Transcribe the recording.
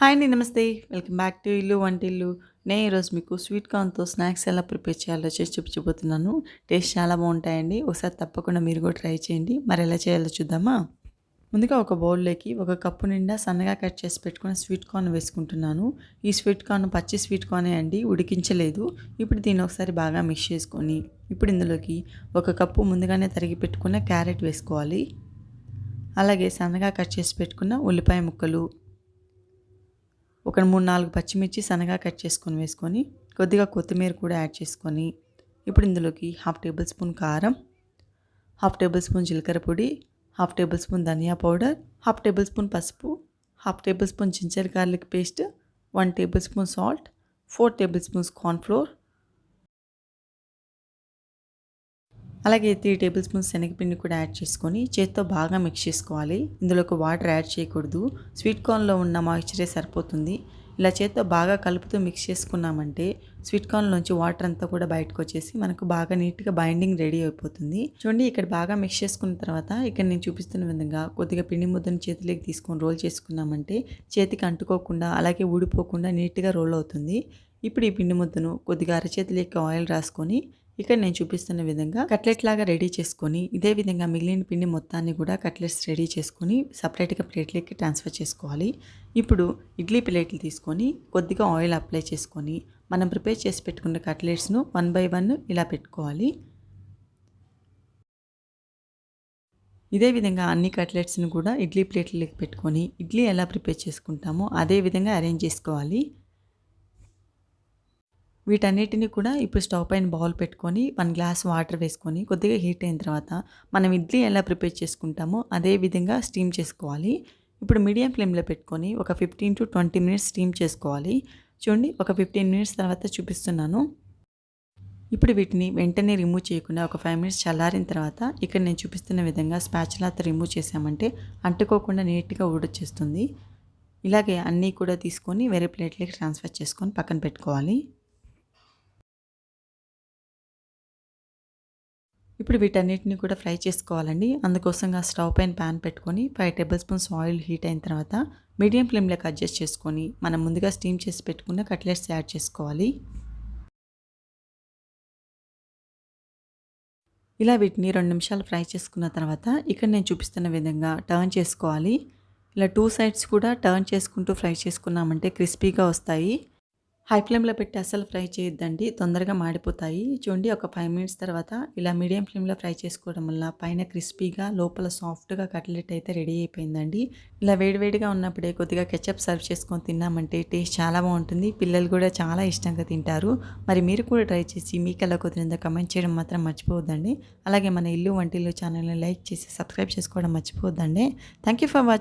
Hi అండి నమస్తే. Welcome back to ఇల్లు వంటిల్లు. నేను ఈరోజు మీకు స్వీట్ కార్న్తో స్నాక్స్ ఎలా ప్రిపేర్ చేయాలో చేసి చూపించబోతున్నాను. టేస్ట్ చాలా బాగుంటాయండి. ఒకసారి తప్పకుండా మీరు కూడా ట్రై చేయండి. మరి ఎలా చేయాలో చూద్దామా? ముందుగా ఒక బౌల్లోకి ఒక కప్పు నిండా సన్నగా కట్ చేసి పెట్టుకున్న స్వీట్ కార్న్ వేసుకుంటున్నాను. ఈ స్వీట్ కార్న్ పచ్చి స్వీట్ కార్నే అండి ఉడికించలేదు. ఇప్పుడు దీన్ని ఒకసారి బాగా మిక్స్ చేసుకొని ఇప్పుడు ఇందులోకి ఒక కప్పు ముందుగానే తరిగి పెట్టుకున్న క్యారెట్ వేసుకోవాలి. అలాగే సన్నగా కట్ చేసి పెట్టుకున్న ఉల్లిపాయ ముక్కలు ఒక మూడు నాలుగు పచ్చిమిర్చి సన్నగా కట్ చేసుకొని వేసుకొని కొద్దిగా కొత్తిమీర కూడా యాడ్ చేసుకొని ఇప్పుడు ఇందులోకి హాఫ్ టేబుల్ స్పూన్ కారం హాఫ్ టేబుల్ స్పూన్ జీలకర్ర పొడి హాఫ్ టేబుల్ స్పూన్ ధనియా పౌడర్ హాఫ్ టేబుల్ స్పూన్ పసుపు half tablespoon ginger garlic paste one tablespoon salt four tablespoons cornflour అలాగే త్రీ టేబుల్ స్పూన్స్ శనగపిండి కూడా యాడ్ చేసుకొని చేత్తో బాగా మిక్స్ చేసుకోవాలి. ఇందులోకి వాటర్ యాడ్ చేయకూడదు. స్వీట్ కార్న్లో ఉన్న మాయిశ్చరే సరిపోతుంది. ఇలా చేత్తో బాగా కలుపుతూ మిక్స్ చేసుకున్నామంటే స్వీట్ కార్న్లోంచి వాటర్ అంతా కూడా బయటకు వచ్చేసి మనకు బాగా నీట్గా బైండింగ్ రెడీ అయిపోతుంది. చూడండి ఇక్కడ బాగా మిక్స్ చేసుకున్న తర్వాత ఇక్కడ నేను చూపిస్తున్న విధంగా కొద్దిగా పిండి ముద్దను చేతిలోకి తీసుకొని రోల్ చేసుకున్నామంటే చేతికి అంటుకోకుండా అలాగే ఊడిపోకుండా నీట్గా రోల్ అవుతుంది. ఇప్పుడు ఈ పిండి ముద్దను కొద్దిగా అరచేతిలోకి ఆయిల్ రాసుకొని ఇక్కడ నేను చూపిస్తున్న విధంగా కట్లెట్ లాగా రెడీ చేసుకొని ఇదే విధంగా మిగిలిన పిండి మొత్తాన్ని కూడా కట్లెట్స్ రెడీ చేసుకొని సపరేట్గా ప్లేట్లకి ట్రాన్స్ఫర్ చేసుకోవాలి. ఇప్పుడు ఇడ్లీ ప్లేట్లు తీసుకొని కొద్దిగా ఆయిల్ అప్లై చేసుకొని మనం ప్రిపేర్ చేసి పెట్టుకున్న కట్లెట్స్ను వన్ బై వన్ ఇలా పెట్టుకోవాలి. ఇదే విధంగా అన్ని కట్లెట్స్ని కూడా ఇడ్లీ ప్లేట్లకి పెట్టుకొని ఇడ్లీ ఎలా ప్రిపేర్ చేసుకుంటామో అదే విధంగా అరేంజ్ చేసుకోవాలి. వీటన్నిటిని కూడా ఇప్పుడు స్టవ్ పైన బౌల్ పెట్టుకొని వన్ గ్లాస్ వాటర్ వేసుకొని కొద్దిగా హీట్ అయిన తర్వాత మనం ఇడ్లీ ఎలా ప్రిపేర్ చేసుకుంటామో అదే విధంగా స్టీమ్ చేసుకోవాలి. ఇప్పుడు మీడియం ఫ్లేమ్లో పెట్టుకొని ఒక fifteen to twenty minutes steam చేసుకోవాలి. చూడండి ఒక ఫిఫ్టీన్ మినిట్స్ తర్వాత చూపిస్తున్నాను. ఇప్పుడు వీటిని వెంటనే రిమూవ్ చేయకుండా ఒక ఫైవ్ మినిట్స్ చల్లారిన తర్వాత ఇక్కడ నేను చూపిస్తున్న విధంగా స్పాచులాతో రిమూవ్ చేసామంటే అంటుకోకుండా నీట్గా ఊడొచ్చేస్తుంది. ఇలాగే అన్నీ కూడా తీసుకొని వేరే ప్లేట్లోకి ట్రాన్స్ఫర్ చేసుకొని పక్కన పెట్టుకోవాలి. ఇప్పుడు వీటన్నిటిని కూడా ఫ్రై చేసుకోవాలండి. అందుకోసంగా స్టవ్ పైన ప్యాన్ పెట్టుకొని five tablespoons oil heat అయిన తర్వాత మీడియం ఫ్లేమ్లోకి అడ్జస్ట్ చేసుకొని మనం ముందుగా స్టీమ్ చేసి పెట్టుకున్న కట్లెట్స్ యాడ్ చేసుకోవాలి. ఇలా వీటిని రెండు నిమిషాలు ఫ్రై చేసుకున్న తర్వాత ఇక్కడ నేను చూపిస్తున్న విధంగా టర్న్ చేసుకోవాలి. ఇలా టూ సైడ్స్ కూడా టర్న్ చేసుకుంటూ ఫ్రై చేసుకున్నామంటే క్రిస్పీగా వస్తాయి. హై ఫ్లేమ్లో పెట్టి అసలు ఫ్రై చేయొద్దండి. తొందరగా మాడిపోతాయి. చూడండి ఒక ఫైవ్ మినిట్స్ తర్వాత ఇలా మీడియం ఫ్లేమ్లో ఫ్రై చేసుకోవడం వల్ల పైన క్రిస్పీగా లోపల సాఫ్ట్గా కట్లెట్ అయితే రెడీ అయిపోయిందండి. ఇలా వేడివేడిగా ఉన్నప్పుడే కొద్దిగా కెచప్ సర్వ్ చేసుకొని తిన్నామంటే టేస్ట్ చాలా బాగుంటుంది. పిల్లలు కూడా చాలా ఇష్టంగా తింటారు. మరి మీరు కూడా ట్రై చేసి మీకు ఎలా కుదిరిందో కమెంట్ చేయడం మాత్రం మర్చిపోవద్దండి. అలాగే మన ఇల్లు వంటిల్లు ఛానల్ని లైక్ చేసి సబ్స్క్రైబ్ చేసుకోవడం మర్చిపోవద్దండి. Thank you for watching